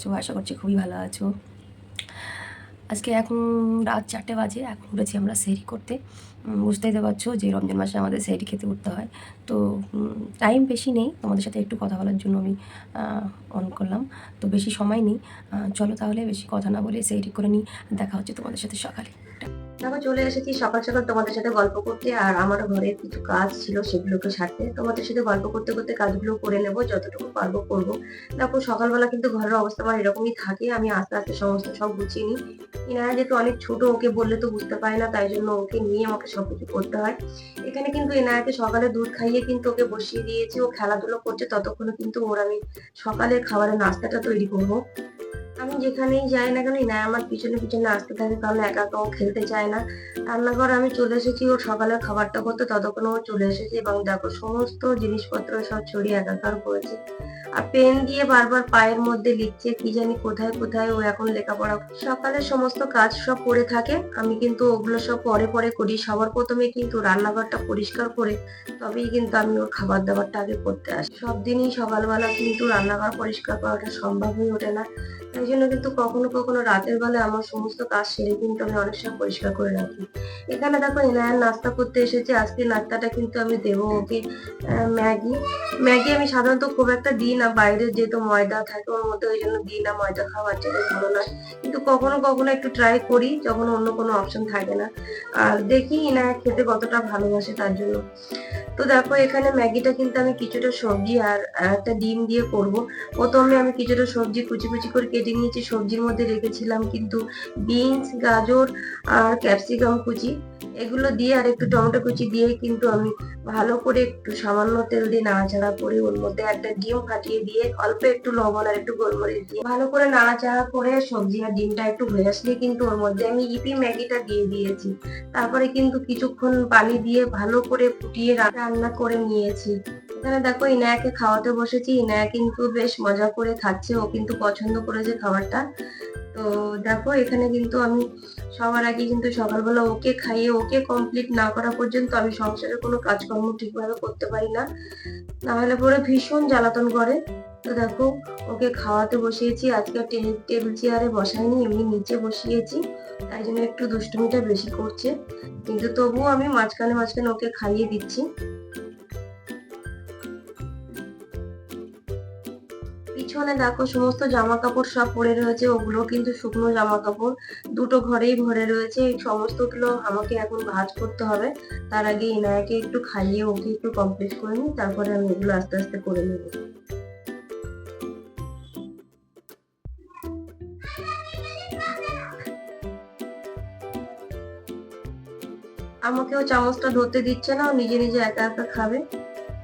আছো? আশা করছি খুবই ভালো আছো। আজকে এখন রাত চারটে বাজে, এখন উঠেছি আমরা সেরি করতে। বুঝতেই তো পারছ যে রমজান মাসে আমাদের সেহরি খেতে উঠতে হয়। তো টাইম বেশি নেই, তোমাদের সাথে একটু কথা বলার জন্য আমি অন করলাম। তো বেশি সময় নেই। চলো তাহলে বেশি কথা না বলে সেরি করে নিই। দেখা হচ্ছে তোমাদের সাথে সকালে। দেখো চলে এসেছি, সকাল সকাল তোমাদের সাথে গল্প করতে আর আমার ঘরে কিছু কাজ ছিল সেগুলোকে সারতে। তোমাদের সাথে গল্প করতে করতে কাজগুলো করে নেব, যতটুকু পারব করব। দেখো সকালবেলা কিন্তু ঘরের অবস্থা আমার এরকমই থাকে, আমি আস্তে আস্তে সমস্ত সব গুছিয়ে নিই। ইনায়া যেহেতু অনেক ছোট, ওকে বললে তো বুঝতে পারে না, তাই জন্য ওকে নিয়ে আমাকে সবকিছু করতে হয়। এখানে কিন্তু এনায়াকে সকালে দুধ খাইয়ে কিন্তু ওকে বসিয়ে দিয়েছি, ও খেলাধুলো করছে, ততক্ষণে কিন্তু ওর আমি সকালের খাবারের নাস্তাটা তৈরি করব। আমি যেখানেই যাই না কেন না আমার পিছনে পিছনে আসতে থাকে, কারণ একা ও খেলতে চায় না। রান্নাঘর আমি চলে এসেছি, ওর সকালের খাবারটা করতে, ততক্ষণ ও চলে এসেছে এবং দেখো, সমস্ত জিনিসপত্র সব ছড়িয়ে একাকার করেছে। আর পেন দিয়ে বারবার পায়ের মধ্যে লিখছে, কি জানি কোথায় কোথায় ও এখন লেখাপড়া সকালের সমস্ত কাজ সব পড়ে থাকে, আমি কিন্তু ওগুলো সব পরে পরে করি। সবার প্রথমে কিন্তু রান্নাঘরটা পরিষ্কার করে, তবেই কিন্তু আমি ওর খাবার দাবারটা আগে করতে আসি। সব দিনই সকালবেলা কিন্তু রান্নাঘর পরিষ্কার করাটা সম্ভব হয়ে ওঠে না। তাই জন্য কিন্তু কখনো কখনো রাতের বেলা আমার সমস্ত কাজ সেরে কিন্তু আমি অনেক সময় পরিষ্কার করে রাখি। এখানে দেখো ইনায়ার নাস্তা করতে এসেছে। আজকে নাস্তাটা কিন্তু আমি দেবো ওকে ম্যাগি। ম্যাগি আমি সাধারণত খুব একটা দিই না। বাইরে যেহেতু ময়দা থাকে, ওর মধ্যে ওই জন্য দিই না। ময়দা খাওয়ার জন্য ভালো না। কিন্তু কখনো কখনো একটু ট্রাই করি যখন অন্য কোনো অপশন থাকে না। আর দেখি ইনায়া খেতে কতটা ভালোবাসে তার জন্য। তো দেখো এখানে ম্যাগিটা কিন্তু আমি কিছুটা সবজি আর একটা ডিম দিয়ে করব। প্রথমে আমি কিছুটা সবজি কুচি কুচি করে কেটে নিয়েছি সবজির মধ্যে রেখেছিলাম কিন্তু বিনস, গাজর আর ক্যাপসিকাম কুচি, এগুলো দিয়ে আর একটু টমেটো কুচি দিয়ে কিন্তু আমি ভালো করে একটু সামান্য তেল দিয়ে নাড়াচাড়া করে ওর মধ্যে একটা ডিম ফাটিয়ে দিয়ে অল্প একটু লবণ আর একটু গোলমরিচ দিয়ে ভালো করে নাড়াচাড়া করে সবজি আর ডিমটা একটু হয়ে আসলে কিন্তু ওর মধ্যে আমি ইপি ম্যাগিটা দিয়ে দিয়েছি। তারপরে কিন্তু কিছুক্ষণ পানি দিয়ে ভালো করে ফুটিয়ে রান্না করে নিয়েছি। এখানে দেখো ইনায়াকে খাওয়াতে বসেছি। ইনায়া কিন্তু বেশ মজা করে খাচ্ছে, ও কিন্তু পছন্দ করেছে খাবারটা। তো দেখো এখানে কিন্তু আমি সবার আগে কিন্তু সকালবেলা ওকে খাইয়ে, ওকে কমপ্লিট না করা পর্যন্ত আমি সংসারে কোনো কাজকর্ম ঠিকভাবে করতে পারি না। নাহলে পরে ভীষণ জ্বালাতন করে। তো দেখো ওকে খাওয়াতে বসিয়েছি। আজকে টেবিল চেয়ারে বসাইনি, এমনি নিচে বসিয়েছি। তাই জন্য একটু দুষ্টুমিটা বেশি করছে। কিন্তু তবুও আমি মাঝখানে মাঝখানে ওকে খাইয়ে দিচ্ছি। পিছনে দেখো সমস্ত জামা কাপড় সব পরে রয়েছে, ওগুলো কিন্তু শুকনো জামা কাপড় দুটো ঘরেই ভরে রয়েছে, এই সমস্তগুলো আমাকে এখন ভাজ করতে হবে। তার আগে ইনায়াকে একটু খাইয়ে ওকে একটু কমপ্লিট করে নিই, তারপরে আমি এগুলো আস্তে আস্তে করে নেব। আমাকেও চামচটা ধরতে দিচ্ছে না নিজে নিজে একা একা খাবে।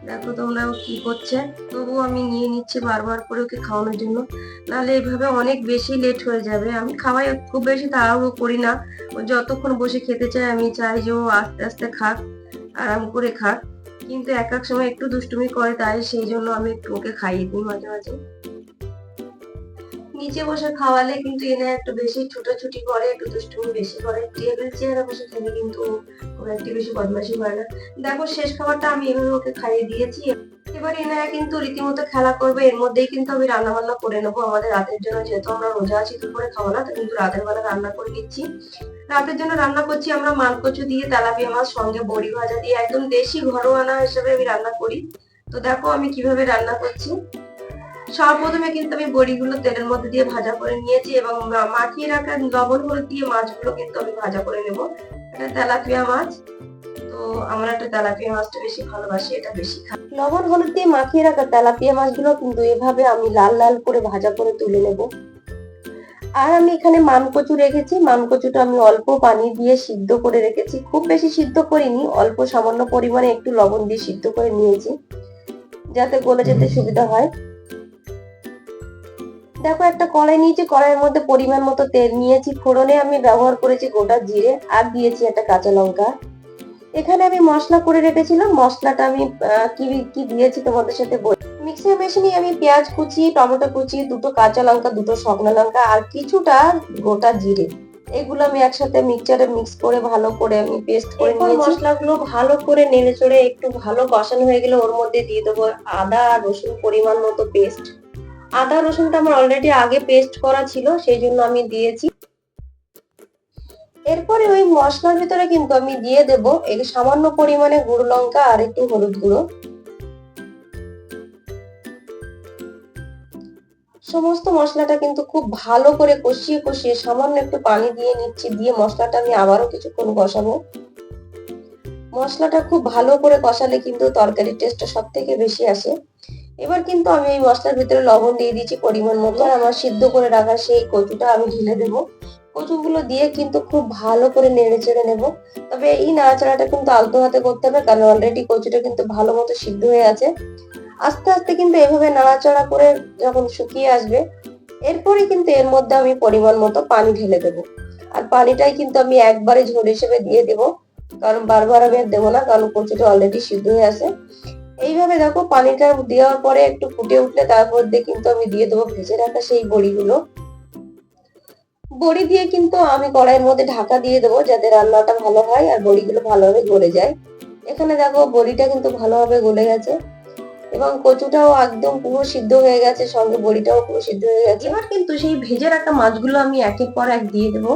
দেখো ও কি করছে? তবুও আমি নিয়ে নিচ্ছি বারবার করে ওকে খাওয়ানোর জন্য। নাহলে এইভাবে অনেক বেশি লেট হয়ে যাবে। আমি খাওয়াই খুব বেশি তাড়াহুড়ো করি না। ও যতক্ষণ বসে খেতে চায়, আমি চাই যে ও আস্তে আস্তে খাক, আরাম করে খাক। কিন্তু এক এক সময় একটু দুষ্টুমি করে তাই সেই জন্য আমি একটু ওকে খাইয়ে দিই মাঝে মাঝে। নিচে বসে খাওয়ালে কিন্তু এনে একটু বেশি ছুটোছুটি করে, একটু দুষ্টুমি বেশি করে। টেবিল চেয়ারে বসে খেলে কিন্তু ও একটু বেশি বদমাশি করে না। দেখো, শেষ খাবারটা আমি এভাবে ওকে খাইয়ে দিয়েছি। এবার এনারা কিন্তু রীতিমতো খেলা করবে। এর মধ্যেই কিন্তু আমি রান্না বান্না করে নেব আমাদের রাতের জন্য। যেহেতু আমরা রোজা আছি, দুপুরে খাব না, তো কিন্তু রাতের বেলা রান্না করে নিচ্ছি। রাতের জন্য রান্না করছি আমরা মালকচু দিয়ে, তেলাপিয়া মাছ, সঙ্গে বড়ি ভাজা দিয়ে। একদম দেশি ঘরোয়ানা হিসেবে আমি রান্না করি। তো দেখো আমি কীভাবে রান্না করছি। সর্বপ্রথমে কিন্তু আমি বড়িগুলো তেলের মধ্যে দিয়ে ভাজা করে নিয়েছি এবং মাখিয়ে রাখা লবণ, হলুদ দিয়ে মাছগুলো কিন্তু আমি ভাজা করে নেব। এটা তেলাপিয়া মাছ। তো আমার একটা তেলাপিয়া মাছটা বেশি ভালোবাসি, এটা বেশি খাই। লবণ, হলুদ দিয়ে মাখিয়ে রাখা তেলাপিয়া মাছগুলো কিন্তু এভাবে আমি লাল লাল করে ভাজা করে তুলে নেব। আর আমি এখানে মানকচু রেখেছি। মানকচুটা আমি অল্প পানি দিয়ে সিদ্ধ করে রেখেছি। খুব বেশি সিদ্ধ করিনি, অল্প সামান্য পরিমাণে একটু লবণ দিয়ে সিদ্ধ করে নিয়েছি, যাতে গলে যেতে সুবিধা হয়। দেখো একটা কড়াই নিয়েছি কড়াইয়ের মধ্যে পরিমাণ মতো তেল নিয়েছি ফোড়নে আমি ব্যবহার করেছি গোটা জিরে আর দিয়েছি একটা কাঁচা লঙ্কা। এখানে আমি মশলা করে রেখেছিলাম মশলাটা আমি কি কি দিয়েছি তোমাদের সাথে বলি মিক্সার মেশিনে আমি পেঁয়াজ কুচি টমেটো কুচি দুটো কাঁচা লঙ্কা দুটো শুকনো লঙ্কা আর কিছুটা গোটা জিরে। এগুলো আমি একসাথে মিক্সচারে মিক্স করে ভালো করে আমি পেস্ট করে নিয়েছি। মশলাগুলো ভালো করে নেড়ে চড়ে একটু ভালো কষানো হয়ে গেলে ওর মধ্যে দিয়ে দেবো আদা আর রসুন পরিমাণ মতো পেস্ট। আদা রসুনটা আমার অলরেডি আগে পেস্ট করা ছিল, সেই জন্য আমি দিয়েছি। এরপরে ওই মশলার ভিতরে কিন্তু আমি দিয়ে দেব এই সামান্য পরিমাণে গুঁড়ো লঙ্কা আর একটু হলুদ গুঁড়ো। সমস্ত মশলাটা কিন্তু খুব ভালো করে কষিয়ে কষিয়ে সামান্য একটু পানি দিয়ে নিচ্ছি, দিয়ে মশলাটা আমি আবারও কিছুক্ষণ কষাবো। মশলাটা খুব ভালো করে কষালে কিন্তু তরকারির টেস্টটা সব থেকে বেশি আসে। এবার কিন্তু আমি এই মশলার ভিতরে লবণ দিয়ে দিয়েছি পরিমাণ মতো। আর আমার সিদ্ধ করে রাখা সেই কচুটা আমি ঢেলে দেব। কচুগুলো দিয়ে কিন্তু খুব ভালো করে নেড়ে চেড়ে নেব। তবে এই নাড়াচাড়াটা কিন্তু আলতো হাতে করতে হবে, কারণ অলরেডি কচুটা কিন্তু ভালো মতো সিদ্ধ হয়ে আছে। আস্তে আস্তে কিন্তু এভাবে নাড়াচাড়া করে যখন শুকিয়ে আসবে, এরপরে কিন্তু এর মধ্যে আমি পরিমাণ মতো পানি ঢেলে দেব। আর পানিটাই কিন্তু আমি একবারে ঝোল হিসেবে দিয়ে দেব, কারণ বারবার আমি আর দেবো না, কারণ কচুটা অলরেডি সিদ্ধ হয়ে আছে। এইভাবে দেখো পানিটা দেওয়ার পরে একটু ফুটে উঠলে তারপর দিয়ে কিন্তু আমি দিয়ে দেবো ভেজে রাখা সেই বড়িগুলো। বড়ি দিয়ে কিন্তু আমি কড়াইয়ের মধ্যে ঢাকা দিয়ে দেবো যাতে রান্নাটা ভালো হয় আর বড়িগুলো ভালোভাবে গলে যায়। এখানে দেখো বড়িটা কিন্তু ভালোভাবে গলে গেছে এবং কচুটাও একদম পুরো সিদ্ধ হয়ে গেছে, সঙ্গে বড়িটাও পুরো সিদ্ধ হয়ে গেছে। এবার কিন্তু সেই ভেজে রাখা মাছগুলো আমি একের পর এক দিয়ে দেবো।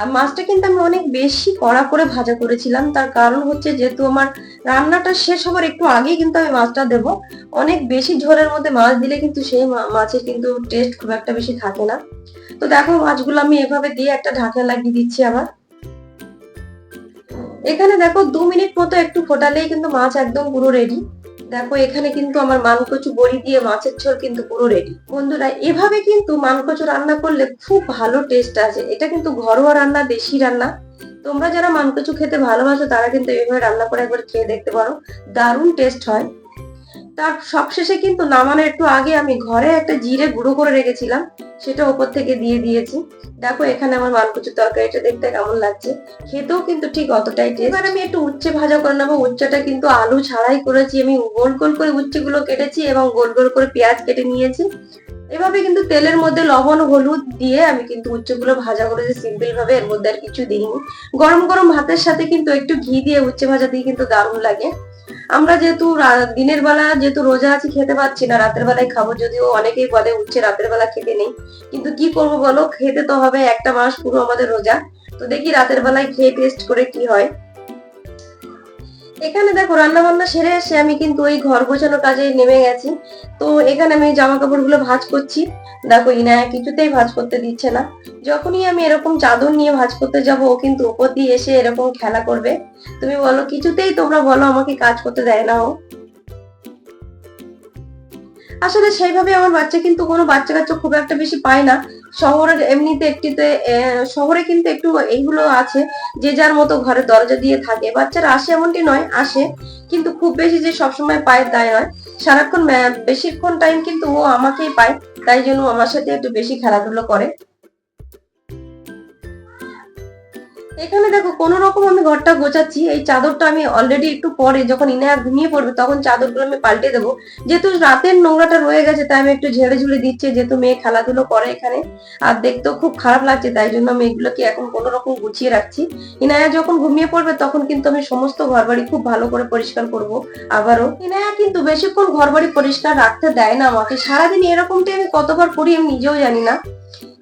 আর মাছটা কিন্তু আমি অনেক বেশি কড়া করে ভাজা করেছিলাম। তার কারণ হচ্ছে যেহেতু আমার রান্নাটা শেষ হবার একটু আগেই কিন্তু আমি মাছটা দেব। অনেক বেশি ঝোলের মধ্যে মাছ দিলে কিন্তু সেই মাছের কিন্তু টেস্ট খুব একটা বেশি থাকে না। তো দেখো মাছগুলো আমি এভাবে দিয়ে একটা ঢাকনা লাগিয়ে দিচ্ছি আবার। এখানে দেখো দু মিনিট মতো একটু ফোটালেই কিন্তু মাছ একদম পুরো রেডি দেখো, এখানে কিন্তু আমার মানকচু বড়ি দিয়ে মাছের ঝোল কিন্তু পুরো রেডি বন্ধুরা, এভাবে কিন্তু মানকচু রান্না করলে খুব ভালো টেস্ট আছে এটা কিন্তু ঘরোয়া রান্না, দেশি রান্না। তোমরা যারা মানকচু খেতে ভালোবাসো, তারা কিন্তু এইভাবে রান্না করে একবার খেয়ে দেখতে পারো। দারুণ টেস্ট হয়। তার সবশেষে কিন্তু নামানোর একটু আগে আমি ঘরে একটা জিরে গুঁড়ো করে রেখেছিলাম, সেটা ওপর থেকে দিয়ে দিয়েছি। দেখো এখানে আমার মানকচুর তরকারিটা দেখতে কেমন লাগছে। খেতেও কিন্তু ঠিক অতটাই টেস্ট এবার আমি একটু উচ্ছে ভাজা করে নেব। উচ্ছেটা কিন্তু আলু ছাড়াই করেছি। আমি গোল গোল করে উচ্ছেগুলো কেটেছি এবং গোল গোল করে পেঁয়াজ কেটে নিয়েছি। এভাবে কিন্তু তেলের মধ্যে লবণ, হলুদ দিয়ে আমি কিন্তু উচ্ছেগুলো ভাজা করেছি সিম্পল ভাবে এর মধ্যে আর কিছু দিইনি। গরম গরম ভাতের সাথে কিন্তু একটু ঘি দিয়ে উচ্ছে ভাজা দিয়ে কিন্তু দারুণ লাগে। আমরা যেহেতু দিনের বেলা যেহেতু রোজা আছি, খেতে পাচ্ছি না, রাতের বেলায় খাব যদিও অনেকেই বলে উঠছে রাতের বেলা খেতে নেই, কিন্তু কি করব বলো? খেতে তো হবে একটা মাস পুরো আমাদের রোজা, তো দেখি রাতের বেলায় খেয়ে টেস্ট করে কি হয়। এখানে দেখো রান্না বান্না সেরে এসে আমি কিন্তু ওই ঘর গোছানো কাজে নেমে গেছি। তো এখানে আমি জামা কাপড়গুলো ভাঁজ করছি। দেখো ইনায়া কিছুতেই ভাঁজ করতে দিচ্ছে না। যখনই আমি এরকম চাদর নিয়ে ভাজ করতে যাব, ও কিন্তু উপর দিয়ে এসে এরকম খেলা করবে। তুমি বলো, কিছুতেই তোমরা বলো আমাকে কাজ করতে দেয় না ও। আসলে সেইভাবে আমার বাচ্চা কিন্তু কোনো বাচ্চা কাচ্চা খুব একটা বেশি পায় না। শহরে এমনিতে একটিতে শহরে কিন্তু একটু এইগুলো আছে, যে যার মতো ঘরে দরজা দিয়ে থাকে। বাচ্চারা আসে এমনটি নয়, আসে, কিন্তু খুব বেশি যে সবসময় পায় দায় নয়। সারাক্ষণ বেশিক্ষণ টাইম কিন্তু ও আমাকেই পায়, তাই জন্য আমার সাথে একটু বেশি খেলাধুলো করে। এখানে দেখো, কোন রকম আমি ঘরটা গোছাচ্ছি। এই চাদরটা আমি অলরেডি একটু পরে যখন ইনায়া ঘুমিয়ে পড়বে, তখন চাদরগুলো আমি পাল্টে দেবো। যেহেতু রাতের নোংরাটা রয়ে গেছে, তাই আমি একটু ঝেড়ে ঝুড়ে দিচ্ছি, যেহেতু মেয়ে খেলাধুলো করে এখানে। আর দেখতেও খুব খারাপ লাগছে, তাই জন্য আমি এগুলোকে এখন কোন রকম গুছিয়ে রাখছি। ইনায়া যখন ঘুমিয়ে পড়বে, তখন কিন্তু আমি সমস্ত ঘর বাড়ি খুব ভালো করে পরিষ্কার করব আবারও। ইনায়া কিন্তু বেশিক্ষণ ঘর বাড়ি পরিষ্কার রাখতে দেয় না আমাকে। সারাদিন এরকমটাই আমি কতবার করি আমি নিজেও জানি না।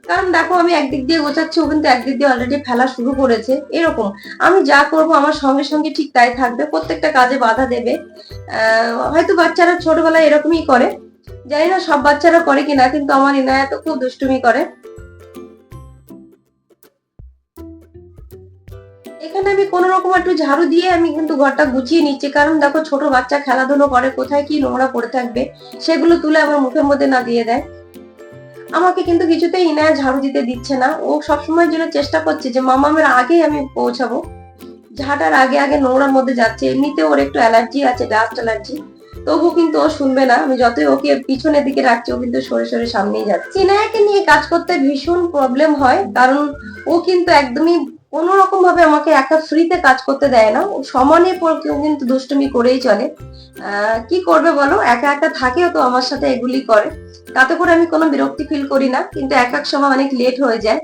কারণ দেখো, আমি একদিক দিয়ে গোছাচ্ছি, ও কিন্তু একদিক দিয়ে অলরেডি ফেলা শুরু করেছে। এরকম। আমি যা করব আমার সঙ্গে সঙ্গে ঠিক তাই থাকবে, প্রত্যেকটা কাজে বাধা দেবে। হয়তো বাচ্চারা ছোটবেলায় এরকমই করে। জানি না সব বাচ্চারা করে কিনা, কিন্তু আমার ইনায়া তো খুব দুষ্টুমি করে। এখানে আমি কোন রকম একটু ঝাড়ু দিয়ে আমি কিন্তু ঘরটা গুছিয়ে নিচ্ছি। কারণ দেখো, ছোট বাচ্চা খেলাধুলো করে, কোথায় কি নোংরা পড়ে থাকবে, সেগুলো তুলে আমার মুখের মধ্যে না দিয়ে দেয়। আমাকে কিন্তু কিছুতেই ইনায়া ঝাড়ু দিতে দিচ্ছে না। ও সবসময়ের জন্য চেষ্টা করছে যে মামামের আগেই আমি পৌঁছাবো। ঝাঁটার আগে আগে নোংরার মধ্যে যাচ্ছে। এমনিতে ওর একটু অ্যালার্জি আছে ডাস্ট অ্যালার্জি তবু কিন্তু ও শুনবে না। আমি যতই ওকে পিছনের দিকে রাখছি, ও কিন্তু সরে সরে সামনেই যাচ্ছে। ইনায়াকে নিয়ে কাজ করতে ভীষণ প্রবলেম হয়। কারণ ও কিন্তু একদমই কোনো রকম ভাবে আমাকে একা ফ্রিতে কাজ করতে দেয় না। সমানে কেউ কিন্তু দুষ্টুমি করেই চলে। কি করবে বলো? একা একা থাকেও তো আমার সাথে এগুলি করে। তাতে করে আমি কোনো বিরক্তি ফিল করি না। কিন্তু এক এক সময় অনেক লেট হয়ে যায়।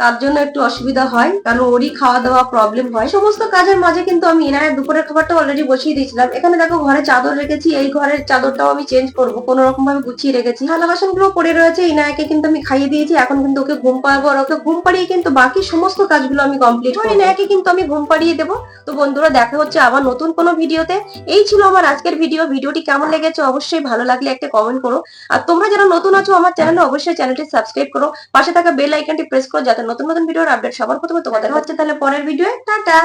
তার জন্য একটু অসুবিধা হয়, কারণ ওরই খাওয়া দাওয়া প্রবলেম হয়। সমস্ত কাজের মাঝে কিন্তু আমি ইনায়ের দুপুরের খাবারটা অলরেডি বসিয়ে দিয়েছিলাম। এখানে দেখো ঘরে চাদর রেখেছি, এই ঘরের চাদরটাও আমি চেঞ্জ করব। কোনো রকম ভাবে গুছিয়ে রেখেছি। থালা বাসনগুলো পড়ে রয়েছে ইনায়াকে কিন্তু আমি খাইয়ে দিয়েছি। এখন কিন্তু ওকে ঘুম পাড়াবো আর ওকে ঘুম পাড়িয়ে কিন্তু বাকি সমস্ত কাজগুলো আমি কমপ্লিট করব। ইনায়াকে কিন্তু আমি ঘুম পাড়িয়ে দেবো। তো বন্ধুরা, দেখা হচ্ছে আবার নতুন কোনো ভিডিওতে। এই ছিল আমার আজকের ভিডিও। ভিডিওটি কেমন লেগেছে অবশ্যই ভালো লাগলে একটা কমেন্ট করো। আর তোমরা যারা নতুন আছো, আমার চ্যানেলে অবশ্যই চ্যানেলটি সাবস্ক্রাইব করো। পাশে থাকা বেল আইকনটি প্রেস করো যাতে নতুন নতুন ভিডিওর আপডেট সবার প্রথমে তোমাদের হচ্ছে তাহলে পরের ভিডিও টাটা।